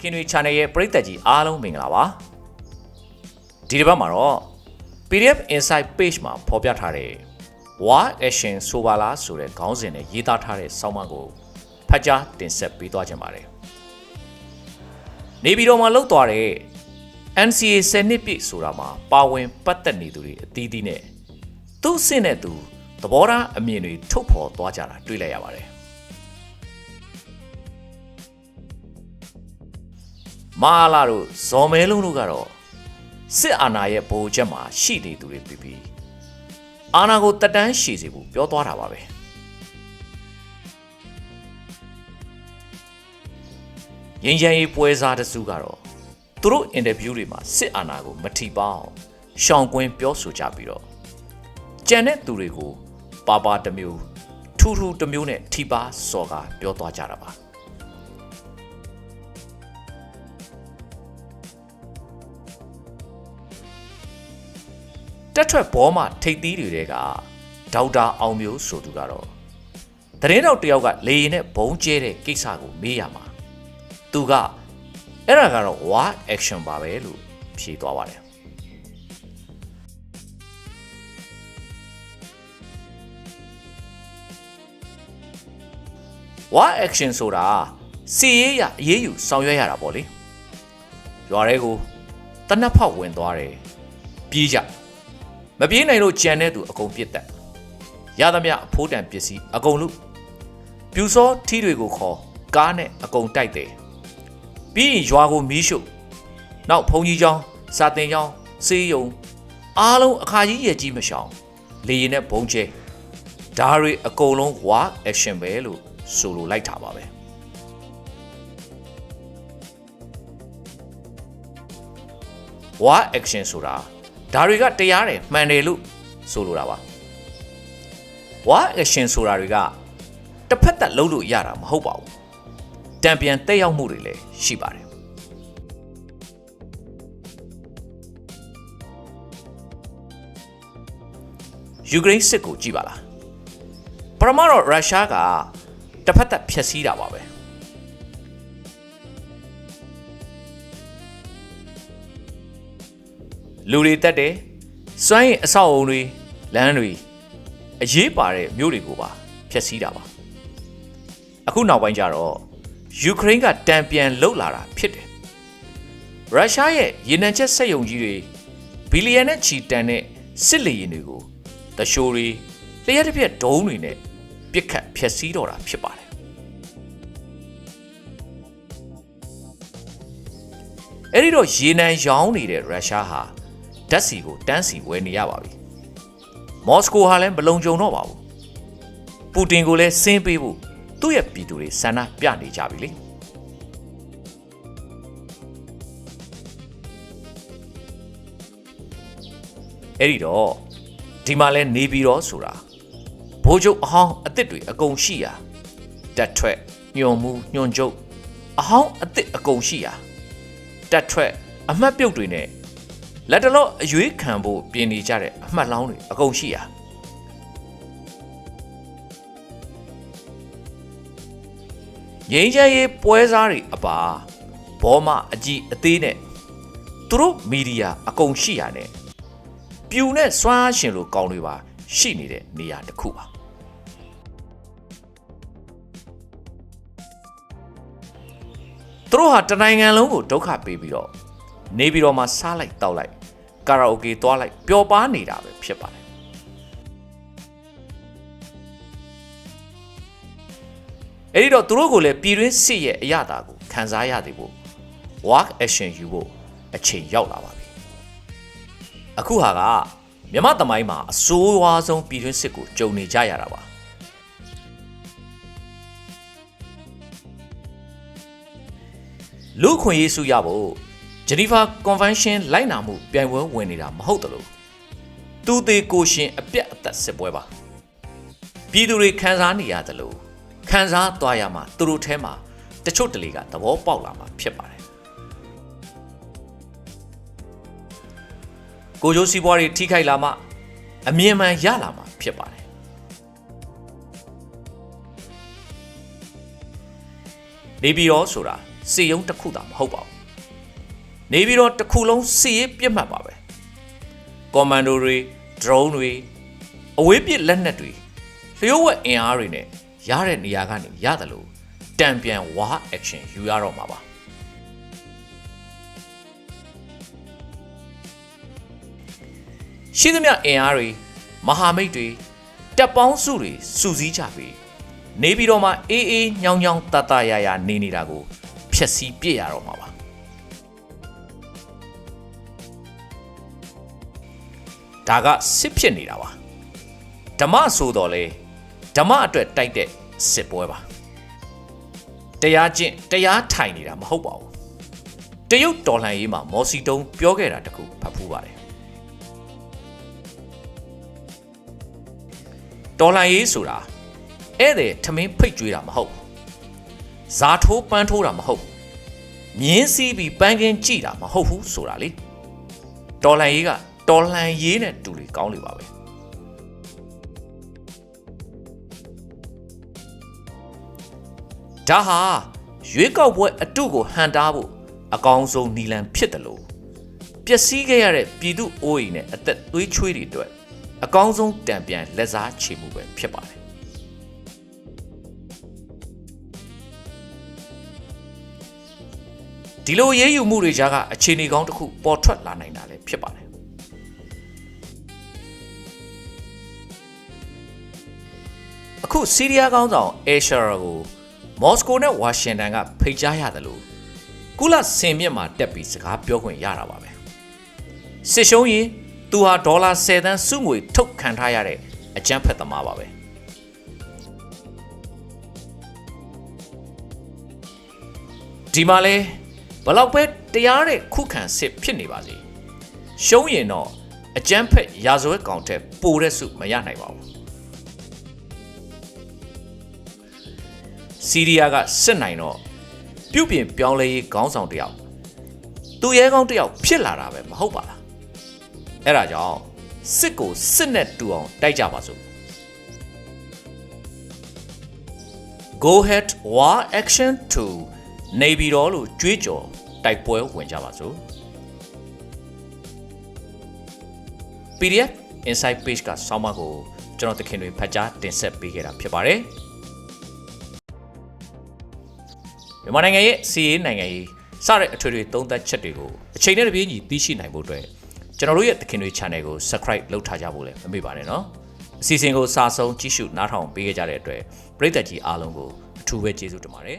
ခင်တွေ channel ရဲ့ပရိသတ်ကြီးအားလုံးမင်္ဂလာပါဒီတစ်ပတ်မှာတော့ PDF Insight Page မှာဖော်ပြထားတဲ့ War Action ဆိုပါလားဆိုတဲ့ခေါင်းစဉ်နဲ့ရေးသားထားတဲ့ဆောင်းပါးကိုဖတ်ကြားတင်ဆက်ပေးသွားခြင်းပါတယ်နေပြည်တော်မှာလှုပ်သွားတဲ့ NCA 10နှစ်ပြည့်ဆိုတာမှာပါဝင်ပတ်သက်နေသူတွေအသီးသီးနဲ့သူ့အဆင့်နဲ့သူသဘောထားအမြင်တွေထုတ်ဖော်သွားကြတာတွေ့လိုက်ရပါတယ် မာလာတို့ဇော်မဲလုံးတို့ကတော့စစ်အာဏာရဲ့ဗိုလ်ချက်မှာရှိနေသူတွေပြီးပြီးအာဏာကိုတက်တန်းရှည်စေဖို့ပြောသွားတာပါပဲရင်းချမ်းရေးပွဲစားတစုကတော့သူတို့အင်တာဗျူးတွေမှာစစ်အာဏာကိုမထီပါအောင်ရှောင်ကွင်းပြောဆိုကြပြီးတော့ကြံတဲ့သူတွေကိုပါပါတစ်မျိုးထူထူတစ်မျိုးနဲ့ထီပါစော်ကားပြောသွားကြတာပါ တက်ထွက်ဘောမှထိတ်သီးတွေတဲကဒေါက်တာအောင်မျိုးဆိုသူကတော့သတင်းတော့တယောက်ကလေရင်နဲ့ဘုံကျဲတဲ့ကိစ္စကိုမေးရမှာသူကအဲ့ဒါကတော့ war action ပါပဲလို့ဖြေသွားပါတယ် war action ဆိုတာစီရေးရအရေးယူဆောင်ရွက်ရတာပေါ့လေရွာတွေကိုတနက်ဖောက်ဝင်သွားတယ်ပြေးကြ မပြေးနိုင်လို့ကြံတဲ့သူအကုန်ပြစ်တက်ရသမျှအဖိုးတန်ပစ္စည်းအကုန်လူပြူစောထီးတွေကိုခေါ်ကားနဲ့အကုန်တိုက်တယ်ပြီးရင်ရွာကိုမီးရှို့နောက်ဘုံကြီးကျောင်းစာတင်ကျောင်းစေးရုံအားလုံးအခါကြီးရဲ့ကြီးမရှောင်လေရင်နဲ့ဘုံကျဲဒါတွေအကုန်လုံး war action ပဲလို့ဆိုလိုလိုက်တာပါပဲ war action ဆိုတာ ဒါတွေကတရားတယ်မှန်တယ်လို့ဆိုလိုတာပါ war action ဆိုတာတွေကတစ်ဖက်သက်လုံးလို့ရတာမဟုတ်ပါဘူးတံပြန်တက်ရောက်မှုတွေလည်းရှိပါတယ်ယူကရိန်းစစ်ကိုကြည့်ပါလားပထမတော့ရုရှားကတစ်ဖက်သက်ဖျက်ဆီးတာပါပဲ လူတွေတက်တယ်စွမ်းရည်အဆောက်အုံတွေလမ်းတွေအရေးပါတဲ့မြို့တွေကိုပါဖျက်ဆီးတာပါအခုနောက်ပိုင်းကျတော့ယူကရိန်းကတံပြန်လှုပ်လာတာဖြစ်တယ်ရုရှားရဲ့ရေနံချက်စက်ယုံကြီးတွေဘီလီယံနဲ့ချီတန်တဲ့စစ်လေယာဉ်တွေကိုတရှိုးတွေလျှက်တစ်ပြက်ဒုံးတွေနဲ့ပြစ်ခတ်ဖျက်ဆီးတော့တာဖြစ်ပါတယ်အဲ့ဒီတော့ရေနံရောင်းနေတဲ့ရုရှားဟာ ဓာတ်စီကိုတန်းစီဝယ်နေရပါပြီမော်စကိုဟာလည်းမလုံခြုံတော့ပါဘူးပူတင်ကိုလည်းဆင်းပေးဖို့သူ့ရဲ့ပြည်သူတွေဆန္ဒပြနေကြပြီလေအဲ့ဒီတော့ဒီမှာလဲနေပြီးတော့ဆိုတာဘိုးချုပ်အဟောင်းအစ်စ်တွေအကုန်ရှိရာတက်ထွက်ညွန်မှုညွန်ချုပ်အဟောင်းအစ်စ်အကုန်ရှိရာတက်ထွက်အမှတ်ပြုတ်တွေနဲ့ လက်တလော့အရွေးခံဖို့ပြင်နေကြတဲ့အမှတ်လောင်းတွေအကုန်ရှိရာငိမ့်ချမ်းရေးပွဲစားတွေအပါဘောမအကြည့်အသေးနဲ့သူတို့မီဒီယာအကုန်ရှိရနဲ့ပြူနဲ့စွမ်းအားရှင်လိုကောင်းတွေပါ ရှိနေတဲ့နေရာတစ်ခုပါသူတို့ဟာတနိုင်ငံလုံးကိုဒုက္ခပေးပြီးတော့နေပြီးတော့မှစားလိုက်တောက်လိုက် ကာရာအိုကေသွားလိုက်ပျော်ပါနေတာပဲဖြစ်ပါတယ်အဲ့ဒီတော့သူတို့ကိုလည်းပြည်တွင်းစစ်ရဲ့အရသာကိုခံစားရသေးဖို့ work action ယူဖို့အချိန်ရောက်လာပါပြီအခုဟာကမြမသမိုင်းမှာအဆိုးဝါးဆုံးပြည်တွင်းစစ်ကိုကြုံနေကြရတာပါလူခွင့်ရေးစုရဖို့ ဂျနီဗာကွန်ဗင်းရှင်းလိုက်နာမှုပြိုင်ပွဲဝင်နေတာမဟုတ်တယ်လို့သူသေးကိုရှင်အပြတ်အသက်စစ်ပွဲပါပြည်သူတွေခံစားနေရတယ်လို့ခံစားသွားရမှာသူတို့ထဲမှာတချို့တလေကသဘောပေါက်လာမှာဖြစ်ပါတယ်ကိုကျိုးစီးပွားတွေထိခိုက်လာမှအမြင်မှန်ရလာမှာဖြစ်ပါတယ်နေပြည်တော်ဆိုတာစီယုံတစ်ခုသာမဟုတ်ပါဘူး နေပြီးတော့တစ်ခုလုံးစီရေးပြစ်မှတ်ပါပဲကွန်မန်ဒိုတွေဒရုန်းတွေအဝေးပစ်လက်နက်တွေလျှို့ဝှက်အင်အားတွေနဲ့ရတဲ့နေရာကနေရတယ်လို့တံပြန်ဝါ action ယူရတော့မှာပါရှိသမျှအင်အားတွေမဟာမိတ်တွေတပ်ပေါင်းစုတွေစုစည်းကြပြီးနေပြီးတော့မှအေးအေးညောင်ညောင်တတရရနေနေတာကိုဖျက်ဆီးပြစ်ရတော့မှာပါ ဒါကစစ်ဖြစ်နေတာပါဓမ္မဆိုတော်လေဓမ္မအတွက်တိုက်တဲ့စစ်ပွဲပါတရားကျင့်တရားထိုင်နေတာမဟုတ်ပါဘူးတရုတ်တော်လှန်ရေးမှာမော်စီတုံးပြောခဲ့တာတခုဖတ်ဖူးပါတယ်တော်လှန်ရေးဆိုတာဧည့်သည်ထမင်းဖိတ်ကြွေးတာမဟုတ်ဘူးဇာထိုးပန်းထိုးတာမဟုတ်ဘူးမြင်းစည်းပြီးပန်းကင်းကြည့်တာမဟုတ်ဘူးဆိုတာလေတော်လှန်ရေးက တော်လှန်ရေးနဲ့တူလေကောင်းလေပါပဲဒါဟာရွေးကောက်ပွဲအတုကိုဟန်တားဖို့အကောင်းဆုံးနီလန်ဖြစ်တယ်လို့ပျက်စီးခဲ့ရတဲ့ပြည်သူအိုးအိမ်နဲ့အသက်သွေးချွေးတွေအတွက်အကောင်းဆုံးတံပြန်လက်စားချေမှုပဲဖြစ်ပါတယ်ဒီလိုရေးယူမှုတွေကြားကအခြေအနေကောင်းတစ်ခုပေါ်ထွက်လာနိုင်တာလည်းဖြစ်ပါတယ် အခုစီးရီးယားကောင်းဆောင်အေရှာရာကိုမော်စကိုနဲ့ဝါရှင်တန်ကဖိတ်ကြားရတယ်လို့ကုလစင်မြင့်မှာတက်ပြီးစကားပြောခွင့်ရတာပါပဲစစ်ရှုံးရင်သူဟာဒေါ်လာ10သန်းစုငွေထုတ်ခံထားရတဲ့အကြမ်းဖက်သမားပါပဲဒီမှာလဲဘလောက်ပဲတရားတဲ့ခုခံစစ်ဖြစ်နေပါစေရှုံးရင်တော့အကြမ်းဖက်ရာဇဝတ်ကောင်တဲ့ပိုတဲ့စုမရနိုင်ပါဘူး စီးရီးယားကစစ်နိုင်တော့ပြုတ်ပြင်ပြောင်းလဲရေးခေါင်းဆောင်တယောက်သူရဲကောင်းတယောက်ဖြစ်လာတာပဲမဟုတ်ပါလားအဲ့ဒါကြောင့်စစ်ကိုစစ်နဲ့တူအောင်တိုက်ကြပါစို့ Go ahead war action to နေပြည်တော်လို့ကြွေးကြော်တိုက်ပွဲဝင်ကြပါစို့ PDF inside page ကဆောင်းပါးကိုကျွန်တော်တခင်တွေဖတ်ကြားတင်ဆက်ပေးခဲ့တာဖြစ်ပါတယ် မြန်မာနိုင်ငံရဲ့စီးရေးနိုင်ငံရေးစတဲ့အထွေထွေသုံးသပ်ချက်တွေကိုအချိန်နဲ့တပြေးညီသိရှိနိုင်ဖို့အတွက်ကျွန်တော်တို့ရဲ့သခင်တွေ channel ကို subscribe လုပ်ထားကြဖို့လည်းမမေ့ပါနဲ့နော်အစီအစဉ်ကိုစာဆုံးကြည့်ရှုနားထောင်ပေးခဲ့ကြတဲ့အတွက်ပရိသတ်ကြီးအားလုံးကိုအထူးပဲကျေးဇူးတင်ပါတယ်